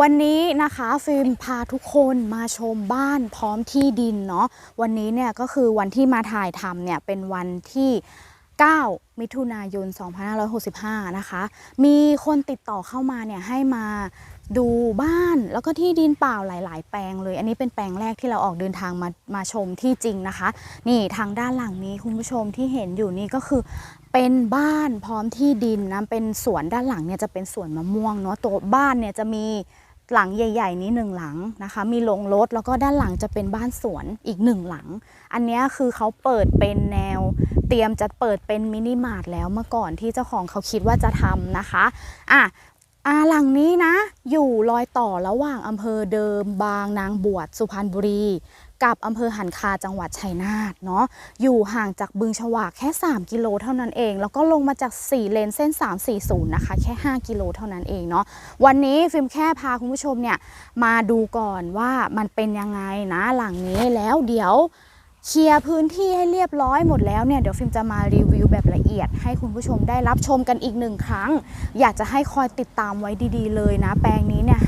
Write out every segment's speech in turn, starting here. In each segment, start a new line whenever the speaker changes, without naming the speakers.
วันนี้นะคะฟิล์มพาทุกคนมาชมบ้านพร้อมที่ดินเนาะวันนี้เนี่ยก็คือวันที่มาถ่ายทำเนี่ยเป็นวันที่ 9 มิถุนายน 2565 นะคะ มีคนติดต่อเข้ามาเนี่ยให้มา ดูบ้านแล้วก็ที่ดินเปล่าหลาย ๆ แปลงเลย อันนี้เป็นแปลงแรกที่เราออกเดินทางมามาชมที่จริงนะคะ นี่ทางด้านหลังนี้คุณผู้ชมที่เห็นอยู่นี่ก็คือเป็นบ้านพร้อมที่ดินนะเป็นสวนด้านหลังเนี่ยจะเป็นสวนมะม่วงเนาะตัวบ้านเนี่ยจะมีหลังใหญ่ ๆ นี้หนึ่งหลังนะคะ มีโรงรถแล้วก็ด้านหลังจะเป็นบ้านสวนอีกหนึ่งหลัง อันนี้คือเขาเปิดเป็นแนว เตรียมจะเปิดเป็นมินิมาร์ทแล้วเมื่อก่อนที่เจ้าของเขาคิดว่าจะทำนะคะอะ อาหลังนี้นะ อยู่รอยต่อระหว่างอำเภอเดิมบางนางบวชสุพรรณบุรี กับอำเภอหันคาจังหวัดชัยนาทเนาะอยู่ห่างจากบึงฉวากแค่ 3 กิโลเท่านั้นเอง แล้วก็ลงมาจาก 4 เลนเส้น 340 นะคะ แค่ 5 กิโลเท่านั้นเองเนาะวันนี้ฟิล์มแค่พาคุณผู้ชมเนี่ย มาดูก่อนว่ามันเป็นยังไงนะหลังนี้แล้วเดี๋ยว เคลียร์พื้นที่ให้เรียบร้อยหมดแล้วเนี่ยเดี๋ยวฟิล์มจะมารีวิวแบบละเอียด ให้คุณผู้ชมได้รับชมกันอีกหนึ่งครั้ง อยากจะให้คอยติดตามไว้ดีๆ เลยนะ แปลงนี้เนี่ย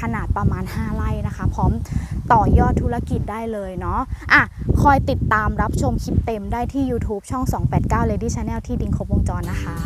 ขนาดประมาณ 5 ไร่นะคะ พร้อมต่อยอดธุรกิจได้เลยเนาะอะคอยติดตามรับชมคลิปเต็มได้ที่ YouTube ช่อง 289 Lady Channel ที่ดินครบวงจรนะคะ